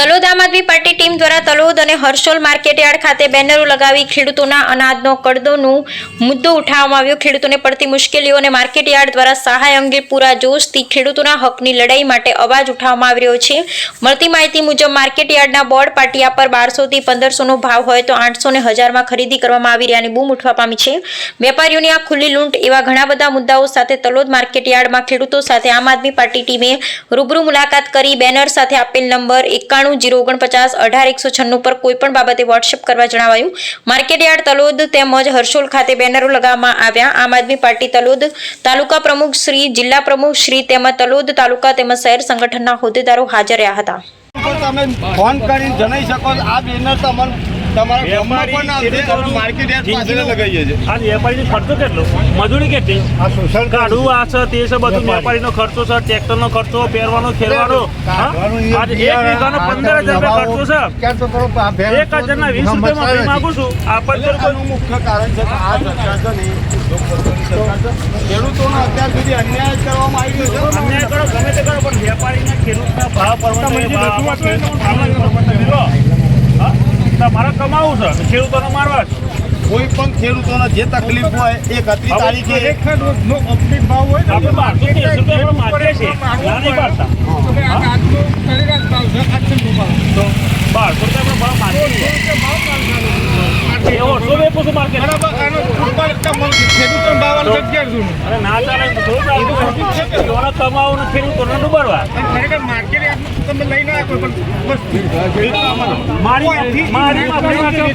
તલોદ આમ આદમી party team દ્વારા તલોદ અને હર્ષોલ માર્કેટયાર્ડ ખાતે બેનરો લગાવી ખેડૂતોના અનાજનો કડદોનો મુદ્દો ઉઠાવવામાં આવ્યો. ખેડૂતોને પડતી મુશ્કેલીઓ અને માર્કેટયાર્ડ દ્વારા સહાય અંગે પૂરા જોશથી ખેડૂતોના હકની લડાઈ માટે અવાજ ઉઠાવવામાં આવી રહ્યો છે. મળતી માહિતી મુજબ માર્કેટયાર્ડના બોર્ડ પાટિયા પર બારસોથી પંદરસોનો ભાવ હોય તો આઠસો ને હજારમાં ખરીદી કરવામાં આવી રહ્યાની બૂમ ઉઠવા પામી છે. વેપારીઓની આ ખુલ્લી લૂંટ એવા ઘણા બધા મુદ્દાઓ સાથે તલોદ માર્કેટયાર્ડમાં ખેડૂતો સાથે આમ આદમી પાર્ટી ટીમે રૂબરૂ મુલાકાત કરી. બેનર સાથે આપેલ નંબર એકાણું જીરો ઓગણપચાસ અઢાર એકસો છન્નું પર કોઈપણ બાબતે વોટ્સએપ કરવા જણાવાયું. માર્કેટયાર્ડ તલોદ તેમજ હર્ષોલ ખાતે બેનરો લગાવવામાં આવ્યા. આમ આદમી પાર્ટી તલોદ તાલુકા પ્રમુખ શ્રી, જિલ્લા પ્રમુખ શ્રી તેમજ તલોદ તાલુકા તેમજ શહેર સંગઠનના હોદ્દેદારો હાજર રહ્યા હતા. તમે ફોન કરીને જણાવી શકો આ બેનર તમારે ખર્ચો કેટલો? મજૂરી કેટલી? કાઢવું આ છે તે છે બધું. વેપારીનો ખર્ચો છે ટ્રેક્ટરનો ખર્ચો પહેરવાનો ખેરવાનો એક વીઘાનો પંદર હજાર રૂપિયા ખર્ચો છે. એક હજારના વીસ રૂપિયા માફી છું. આ પંદર મુખ્ય કારણ છે આ સરકાર છે ને એ લોકપ્રતિનિધિ સરકાર છે. ખેડૂતોનો અત્યાર સુધી અન્યાય કરવામાં આવી રહ્યો છે. અન્યાય કરો ગમે તે કરો પણ વેપારીના ખેડૂતના ભાવ? તમારે કમાવું છે ખેડૂતોને મારવા છે કોઈ પણ ખેડૂતોને જે તકલીફ હોય એ કતરી તારીખે આપણે બારસો તેરસો રૂપિયા આપણે માગીએ છીએ ના નહીં પાડતા તો બારસો રૂપિયા આપણે ભાવ માગીએ છીએ એવો સો વેપો છું માર્કેટ અરે ના ચાલે એમ તો થોડું ચાલે એવાના કમાવું ને ખેડૂતોને ડૂબાડવા મારી મારી માફી માંગી.